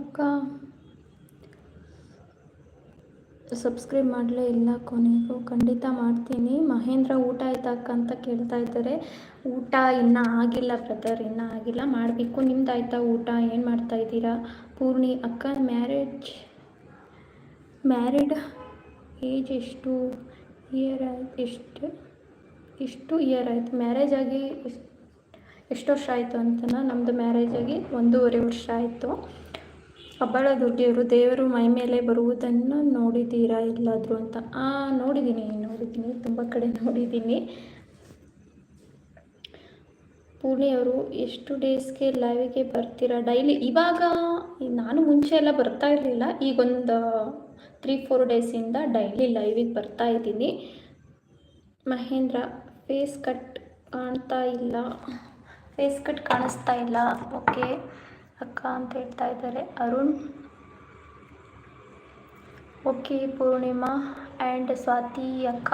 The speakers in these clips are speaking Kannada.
ಅಕ್ಕ ಸಬ್ಸ್ಕ್ರೈಬ್ ಮಾಡಲೇ ಇಲ್ಲ ಕೊನೆಗೂ. ಖಂಡಿತ ಮಾಡ್ತೀನಿ. ಮಹೇಂದ್ರ, ಊಟ ಆಯ್ತಾ ಅಕ್ಕ ಅಂತ ಕೇಳ್ತಾ ಇದ್ದಾರೆ. ಊಟ ಇನ್ನೂ ಆಗಿಲ್ಲ ಬ್ರದರ್ ಇನ್ನೂ ಆಗಿಲ್ಲ. ಮಾಡಬೇಕು. ನಿಮ್ದು ಆಯ್ತಾ ಊಟ? ಏನು ಮಾಡ್ತಾ ಇದ್ದೀರಾ? ಪೂರ್ಣಿ, ಅಕ್ಕ ಮ್ಯಾರೇಜ್ ಮ್ಯಾರಿಡ್ ಏಜ್ ಎಷ್ಟು ಇಯರ್ ಆಯ್ತು? ಎಷ್ಟು ಎಷ್ಟು ಇಯರ್ ಆಯಿತು? ಮ್ಯಾರೇಜ್ ಆಗಿ ಎಷ್ಟು ವರ್ಷ ಆಯಿತು ಅಂತನ? ನಮ್ಮದು ಮ್ಯಾರೇಜ್ ಆಗಿ ಒಂದೂವರೆ ವರ್ಷ ಆಯಿತು. ಹಬ್ಬಳ ದೊಡ್ಡಿಯವರು ದೇವರು ಮೈ ಮೇಲೆ ಬರುವುದನ್ನು ನೋಡಿದ್ದೀರಾ ಎಲ್ಲಾದರೂ ಅಂತ? ನೋಡಿದ್ದೀನಿ ನೋಡಿದ್ದೀನಿ. ತುಂಬ ಕಡೆ ನೋಡಿದ್ದೀನಿ. ಪೂರ್ಣಿಯವರು ಎಷ್ಟು ಡೇಸ್ಗೆ ಲೈವಿಗೆ ಬರ್ತೀರಾ? ಡೈಲಿ ಇವಾಗ ನಾನು ಮುಂಚೆ ಎಲ್ಲ ಬರ್ತಾ ಇರಲಿಲ್ಲ. ಈಗೊಂದು ತ್ರೀ ಫೋರ್ ಡೇಸಿಂದ ಡೈಲಿ ಲೈವಿಗೆ ಬರ್ತಾ ಇದ್ದೀನಿ. ಮಹೇಂದ್ರ ಫೇಸ್ ಕಟ್ ಕಾಣ್ತಾ ಇಲ್ಲ. ಫೇಸ್ ಕಟ್ ಕಾಣಿಸ್ತಾ ಇಲ್ಲ. ಓಕೆ ಅಕ್ಕ ಅಂತ ಹೇಳ್ತಾ ಇದ್ದಾರೆ. ಅರುಣ್, ಓಕೆ, ಪೂರ್ಣಿಮಾ ಆ್ಯಂಡ್ ಸ್ವಾತಿ ಅಕ್ಕ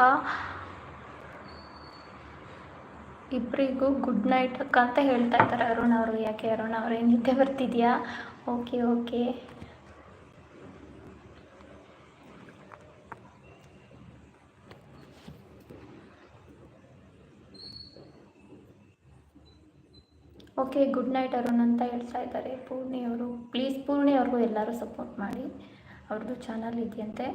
ಇಬ್ಬರಿಗೂ ಗುಡ್ ನೈಟ್ ಅಕ್ಕ ಅಂತ ಹೇಳ್ತಾ ಇದ್ದಾರೆ. ಅರುಣ್ ಅವರು ಯಾಕೆ? ಅರುಣ್ ಅವರೇ ನಿದ್ದೆ ಬರ್ತಿದೆಯಾ? Okay okay. Okay, good night Arun ಅಂತ ಹೇಳ್ತಾ ಇದ್ದಾರೆ. ಪೂರ್ಣಿ ಅವರು, ಪ್ಲೀಸ್ ಪೂರ್ಣಿ ಅವ್ರಿಗೂ ಎಲ್ಲರೂ ಸಪೋರ್ಟ್ ಮಾಡಿ. ಅವ್ರದ್ದು ಚಾನಲ್ ಇದೆಯಂತೆ.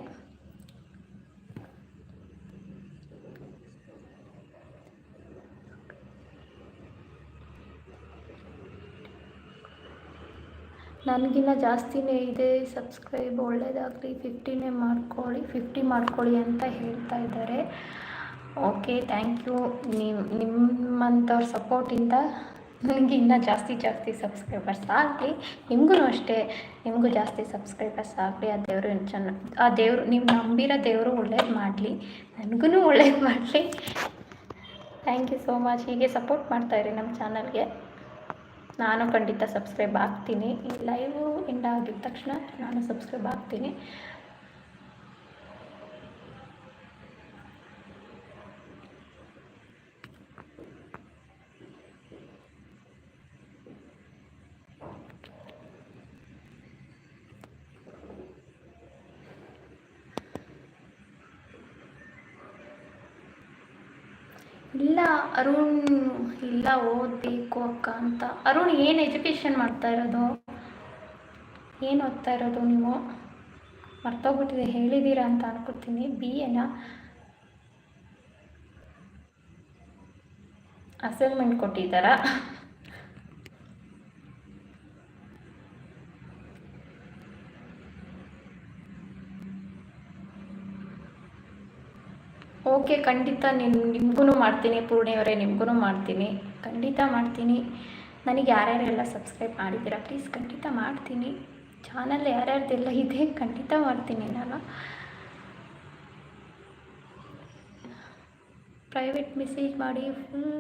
ನನಗಿನ್ನ ಜಾಸ್ತಿನೇ ಇದೆ, ಸಬ್ಸ್ಕ್ರೈಬ್ ಒಳ್ಳೆಯದಾಗಲಿ ಫಿಫ್ಟಿನೇ ಮಾಡ್ಕೊಳ್ಳಿ ಫಿಫ್ಟಿ ಮಾಡ್ಕೊಳ್ಳಿ ಅಂತ ಹೇಳ್ತಾ ಇದ್ದಾರೆ. ಓಕೆ ಥ್ಯಾಂಕ್ ಯು ನಿಮ್ಮ ನಿಮ್ಮಂಥವ್ರ ಸಪೋರ್ಟಿಂದ ನನಗೆ ಇನ್ನೂ ಜಾಸ್ತಿ ಜಾಸ್ತಿ ಸಬ್ಸ್ಕ್ರೈಬರ್ಸ್ ಆಗಲಿ ನಿಮಗೂ ಅಷ್ಟೇ, ನಿಮಗೂ ಜಾಸ್ತಿ ಸಬ್ಸ್ಕ್ರೈಬರ್ಸ್ ಆಗಲಿ, ಆ ದೇವರು ಚೆನ್ನ, ಆ ದೇವರು, ನೀವು ನಂಬಿರೋ ದೇವರು ಒಳ್ಳೇದು ಮಾಡಲಿ ನನಗೂ ಒಳ್ಳೇದು ಮಾಡಲಿ. ಥ್ಯಾಂಕ್ ಯು ಸೋ ಮಚ್ ಹೀಗೆ ಸಪೋರ್ಟ್ ಮಾಡ್ತಾಯಿರಿ ನಮ್ಮ ಚಾನಲ್ಗೆ. ನಾನು ಖಂಡಿತ ಸಬ್ಸ್ಕ್ರೈಬ್ ಆಗ್ತೀನಿ. ಲೈವು ಎಂಡ್ ಆಗಿದ ತಕ್ಷಣ ನಾನು ಸಬ್ಸ್ಕ್ರೈಬ್ ಆಗ್ತೀನಿ. ಇಲ್ಲ, ಅರುಣ್ ಇಲ್ಲ, ಓದಬೇಕು ಅಕ್ಕ ಅಂತ. ಅರುಣ್ ಏನು ಎಜುಕೇಷನ್ ಮಾಡ್ತಾ ಇರೋದು? ಏನು ಓದ್ತಾ ಇರೋದು ನೀವು? ಮರ್ತೋಗ್ಬಿಟ್ಟಿದೆ ಹೇಳಿದ್ದೀರಾ ಅಂತ ಅನ್ಕೋತೀನಿ ಬಿ ಎನ? ಅಸೈನ್ಮೆಂಟ್ ಕೊಟ್ಟಿದ್ದಾರಾ? ಓಕೆ, ಖಂಡಿತ ನಿಮ್ ನಿಮಗೂ ಮಾಡ್ತೀನಿ, ಪೂರ್ಣಿಯವರೇ ನಿಮಗೂ ಮಾಡ್ತೀನಿ. ಖಂಡಿತ ಮಾಡ್ತೀನಿ. ನನಗೆ ಯಾರ್ಯಾರೆಲ್ಲ ಸಬ್ಸ್ಕ್ರೈಬ್ ಮಾಡಿದ್ದೀರಾ ಪ್ಲೀಸ್ ಖಂಡಿತ ಮಾಡ್ತೀನಿ. ಚಾನಲ್ ಯಾರ್ಯಾರ್ದೆಲ್ಲ ಇದೆ, ಖಂಡಿತ ಮಾಡ್ತೀನಿ ನಾನು. ಪ್ರೈವೇಟ್ ಮೆಸೇಜ್ ಮಾಡಿ ಫುಲ್